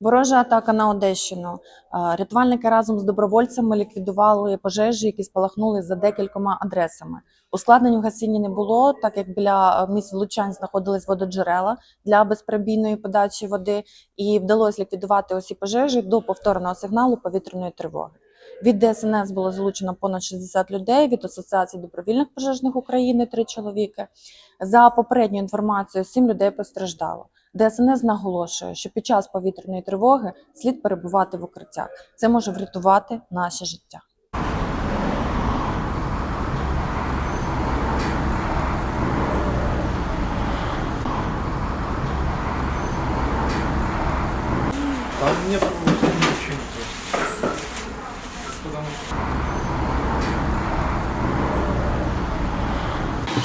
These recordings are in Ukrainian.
Ворожа атака на Одещину. Рятувальники разом з добровольцями ліквідували пожежі, які спалахнули за декількома адресами. Ускладнень в гасінні не було, так як біля місць влучань знаходились вододжерела для безперебійної подачі води, і вдалося ліквідувати усі пожежі до повторного сигналу повітряної тривоги. Від ДСНС було залучено понад 60 людей, від Асоціації добровільних пожежних України три чоловіки. За попередньою інформацією, сім людей постраждало. ДСНС наголошує, що під час повітряної тривоги слід перебувати в укриттях. Це може врятувати наше життя. Там Потому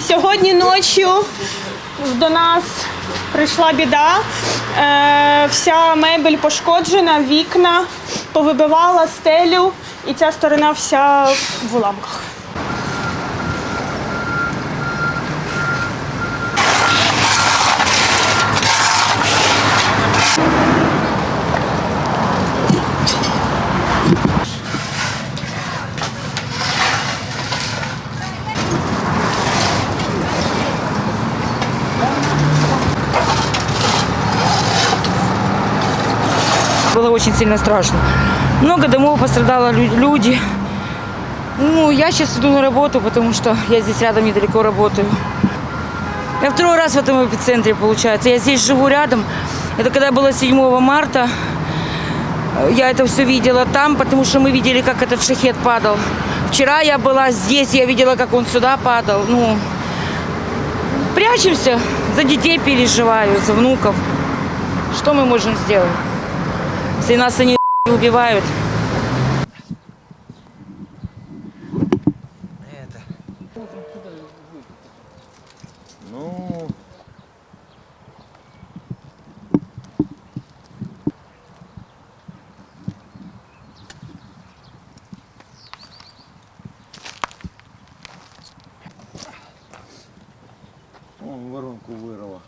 Сьогодні ночі до нас прийшла біда. Е, вся мебель пошкоджена, вікна повибивала стелю, і ця сторона вся в уламках. Было очень сильно страшно. Много домов пострадало, лю- люди. Ну, я сейчас иду на работу, потому что я здесь рядом недалеко работаю. Я второй раз в этом эпицентре, получается. Я здесь живу рядом. Это когда было 7 марта. Я это все видела там, потому что мы видели, как этот шахет падал. Вчера я была здесь, я видела, как он сюда падал. Ну, прячемся, за детей переживаю, за внуков. Что мы можем сделать? Если нас они убивают. это. Ну, О, воронку вирвало.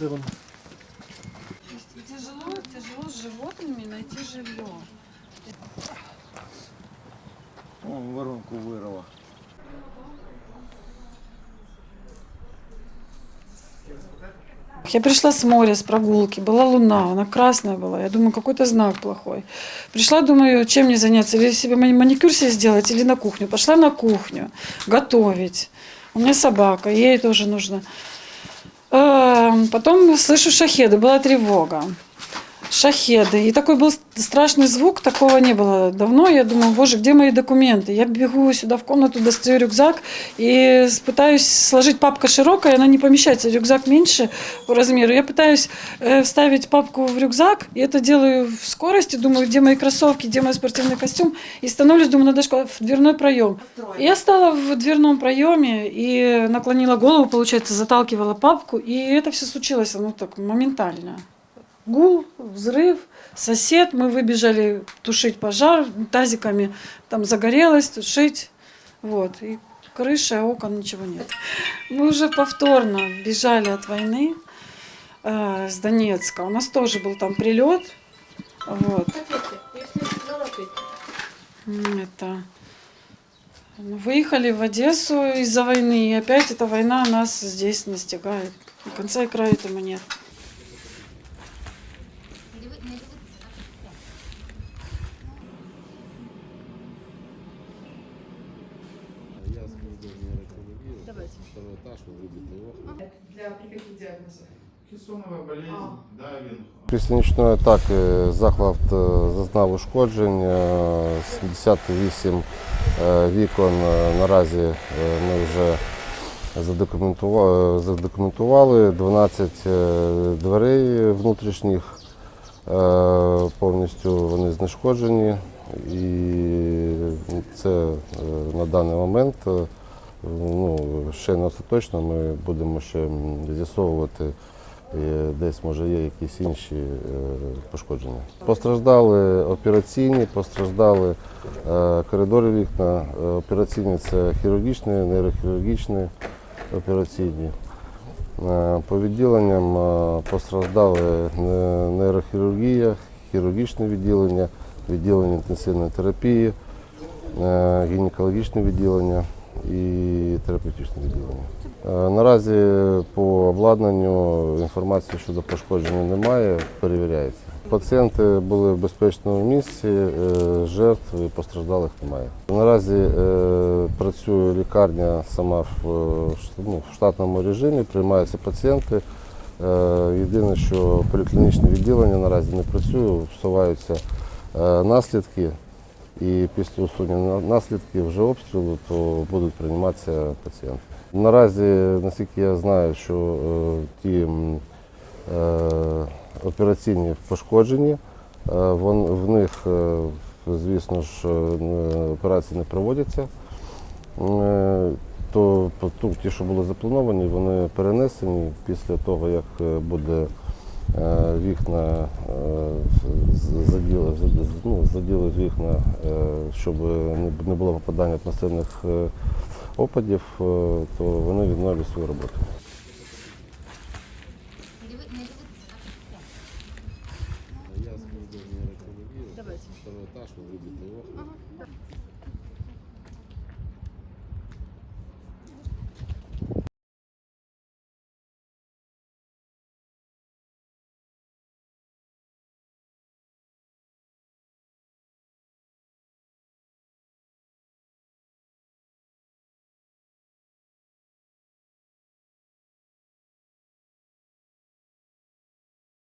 Зараз. Тяжело, тяжело с животными найти жилье. О, воронку вирвало. Я пришла с моря, с прогулки, была луна, она красная была. Я думаю, какой-то знак плохой. Пришла, думаю, чем мне заняться, или себе мани- маникюр себе сделать, или на кухню. Пошла на кухню готовить. У меня собака, ей тоже нужно. Эм, Потом слышу шахеды, была тревога. Шахеды. И такой был страшный звук, такого не было давно. Я думаю, боже, где мои документы? Я бегу сюда в комнату, достаю рюкзак и пытаюсь сложить. Папка широкая, она не помещается, рюкзак меньше по размеру. Я пытаюсь э, вставить папку в рюкзак, и это делаю в скорости. Думаю, где мои кроссовки, где мой спортивный костюм. И становлюсь, думаю, надо в дверной проем. И я стала в дверном проеме и наклонила голову, получается, заталкивала папку. И это все случилось, ну так, моментально гул, взрыв, сосед, мы выбежали тушить пожар тазиками, там загорелось, тушить, вот, и крыша, окон, ничего нет. Мы уже повторно бежали от войны э, с Донецка, у нас тоже был там прилет, вот. Это... Выехали в Одессу из-за войны, и опять эта война нас здесь настигает. Конца и края этому нет. Я службу нейрохирургии, второй этаж, выбитый окна. Кессонова болезнь, Давин. Після нічної атаки заклад е, зазнав ушкоджень. е, 78 е, вікон е, наразі е, ми вже задокументували, задокументували 12 е, дверей внутрішніх, е, повністю вони знешкоджені. І це е, на даний момент е, ну, ще не остаточно. Ми будемо ще з'ясовувати десь може є якісь інші е, пошкодження. Постраждали операційні, постраждали е, коридори вікна. Е, Операційні це хірургічні, нейрохірургічні операційні. Е, По відділенням е, постраждали нейрохірургія, хірургічне відділення, відділення інтенсивної терапії, е, гінекологічне відділення і терапевтичне відділення. Е, Наразі по обладнанню інформації щодо пошкодження немає, перевіряється. Пацієнти були в безпечному місці, е, жертв і постраждалих немає. Наразі е, працює лікарня сама в, ну, в штатному режимі, приймаються пацієнти. Єдине, що поліклінічне відділення наразі не працює, всуваються наслідки. І після усунення наслідків вже обстрілу, то будуть прийматися пацієнти. Наразі, наскільки я знаю, що е, ті е, операційні пошкоджені, е, в них, звісно ж, операції не проводяться. То ті, що були заплановані, вони перенесені після того, як буде вікна е, з- заділи, з- з- ну, заділить вікна, е, щоб не не було попадання атмосферних е, опадів, е, то вони відновлять свою роботу. Я второй этаж, выбитые окна.